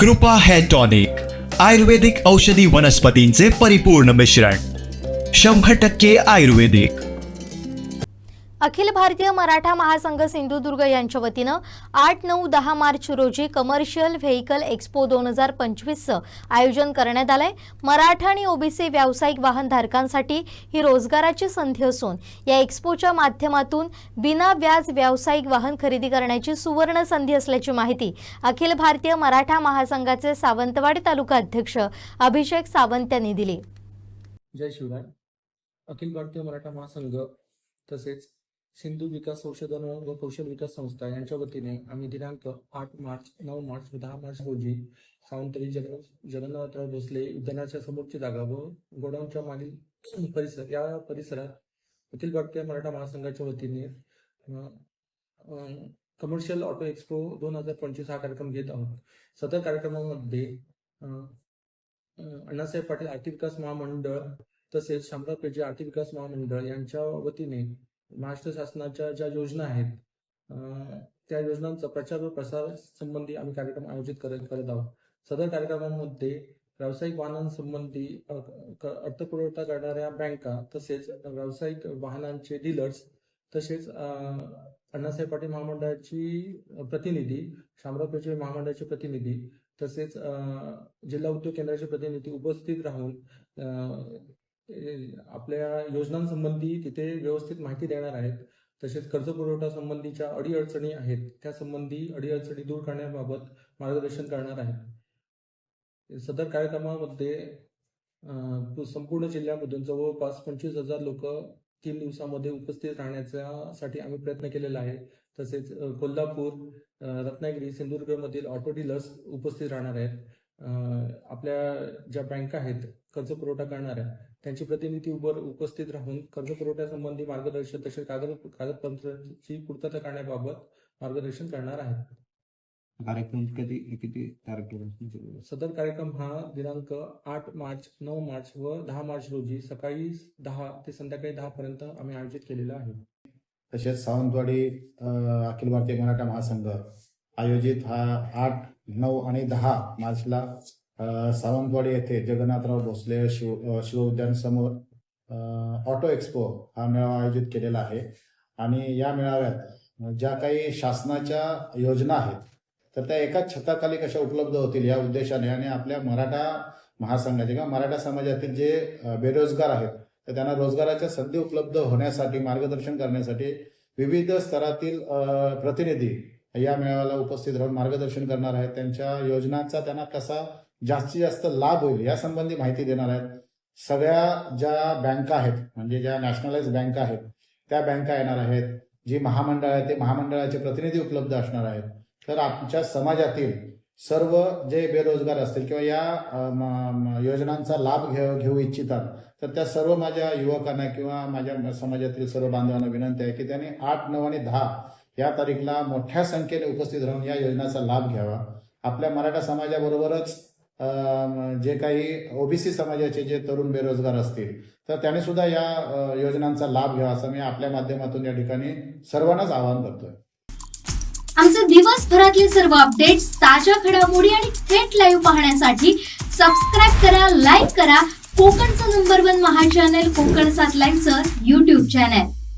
कृपा hair tonic आयुर्वेदिक औषधी वनस्पतींचे परिपूर्ण मिश्रण. शंभर टक्के आयुर्वेदिक. अखिल भारतीय मराठा महासंघ सिंधुदुर्ग यांच्या वतीनं आठ नऊ दहा मार्च रोजी कमर्शियल व्हेकल एक्स्पो दोन हजार पंचवीसचं आयोजन करण्यात आलंय. मराठा आणि ओबीसी व्यावसायिक वाहनधारकांसाठी ही रोजगाराची संधी असून या एक्स्पोच्या माध्यमातून बिना व्याज व्यावसायिक वाहन खरेदी करण्याची सुवर्ण संधी असल्याची माहिती अखिल भारतीय मराठा महासंघाचे सावंतवाडी तालुका अध्यक्ष अभिषेक सावंत यांनी दिली. जय शिवराय. अखिल भारतीय मराठा महासंघ तसेच सिंधू विकास संशोधन व कौशल विकास संस्था यांच्या वतीने आम्ही दिनांक आठ मार्च नऊ मार्च व दहा मार्च रोजी सावंतरी जगन जगन्नाथराव भोसले उद्यानाच्या समोरची जागा व गोडाऊनच्या मागील परिसर या परिसरात अखिल भारतीय मराठा महासंघाच्या वतीने कमर्शियल ऑटो एक्सपो दोन हजार पंचवीस हा कार्यक्रम घेत आहोत. सदर कार्यक्रमामध्ये अण्णासाहेब पाटील आर्थिक विकास महामंडळ तसेच शामराव पेठे आर्थिक विकास महामंडळ यांच्या वतीने महाराष्ट्र शासनाच्या ज्या योजना आहेत त्या योजनांचा प्रचार व प्रसार संबंधी आम्ही कार्यक्रम आयोजित करत करत आहोत. सदर कार्यक्रमामध्ये व्यावसायिक वाहनांसंबंधी क- अर्थपुरवठा करणाऱ्या बँका तसेच व्यावसायिक वाहनांचे डीलर्स तसेच अण्णासाहेब पाटील महामंडळाची प्रतिनिधी शामराव पेठे महामंडळाचे प्रतिनिधी तसेच जिल्हा उद्योग केंद्राचे प्रतिनिधी उपस्थित राहून आपल्या योजनांसंबंधी तिथे व्यवस्थित माहिती देणार आहेत. तसेच कर्ज पुरवठा संबंधीच्या अडीअडचणी आहेत. त्यासंबंधी अडीअडचणी दूर करण्याबाबत मार्गदर्शन करणार आहेत. सदर कार्यक्रमामध्ये संपूर्ण जिल्ह्यामधून जवळपास पंचवीस हजार लोक तीन दिवसामध्ये उपस्थित राहण्याच्या साठी आम्ही प्रयत्न केलेला आहे. तसेच कोल्हापूर रत्नागिरी सिंधुदुर्गमधील ऑटो डीलर्स उपस्थित राहणार आहेत. आपल्या ज्या बँका आहेत कर्ज पुरवठा करणाऱ्या त्यांची प्रतिनिधी उभं उपस्थित राहून कर्ज पुरवठ्यासंबंधी मार्गदर्शन तसेच कागद कागदपत्रांची पूर्तता करण्याबाबत मार्गदर्शन करणार आहेत. कार्यक्रम कधी किती तारखेला सदर कार्यक्रम हा दिनांक आठ मार्च नऊ मार्च व दहा मार्च रोजी सकाळी दहा ते संध्याकाळी दहा पर्यंत आम्ही आयोजित केलेला आहे. तसेच सावंतवाडी अखिल भारतीय मराठा महासंघ आयोजित हा आठ नऊ आणि दहा मार्चला सावंतवाडी येथे जगन्नाथराव भोसले शिव शिवउद्यान शिव समोर ऑटो एक्सपो हा मेळावा आयोजित केलेला आहे. आणि या मेळाव्यात ज्या काही शासनाच्या योजना आहेत तर त्या एकाच छताखाली कशा उपलब्ध होतील या उद्देशाने आणि आपल्या मराठा महासंघाचे किंवा मराठा समाजातील जे बेरोजगार आहेत तर त्यांना रोजगाराच्या संधी उपलब्ध होण्यासाठी मार्गदर्शन करण्यासाठी विविध स्तरातील प्रतिनिधी या मेळाव्याला उपस्थित राहून मार्गदर्शन करणार आहेत. त्यांच्या योजनांचा त्यांना कसा जास्तीत जास्त लाभ होईल यासंबंधी माहिती देणार आहेत. सगळ्या ज्या बँका आहेत म्हणजे ज्या नॅशनलाइज बँका आहेत त्या बँका येणार आहेत. जी महामंडळ आहे ते महामंडळाचे प्रतिनिधी उपलब्ध असणार आहेत. तर आमच्या समाजातील सर्व जे बेरोजगार असतील किंवा या म- योजनांचा लाभ घेऊ घेऊ इच्छितात तर त्या सर्व माझ्या युवकांना किंवा माझ्या समाजातील सर्व बांधवांना विनंती आहे की त्यांनी आठ नऊ आणि दहा या तारीखला मोठ्या संख्येने उपस्थित राहून या योजनेचा लाभ घ्यावा. आपल्या मराठा समाजाबरोबरच जे काही ओबीसी समाजाचे जे तरुण बेरोजगार असतील तर त्यांनी सुद्धा या योजनांचा लाभ घ्यावा असं मी आपल्या माध्यमातून या ठिकाणी सर्वांनाच आवाहन करतोय. आमचे दिवसभरातले सर्व अपडेट्स ताज्या घडामोडी आणि थेट लाईव्ह पाहण्यासाठी सबस्क्राईब करा लाईक करा. कोकणचं number one Maha channel Kokan सात लाईव्हचं युट्यूब चॅनल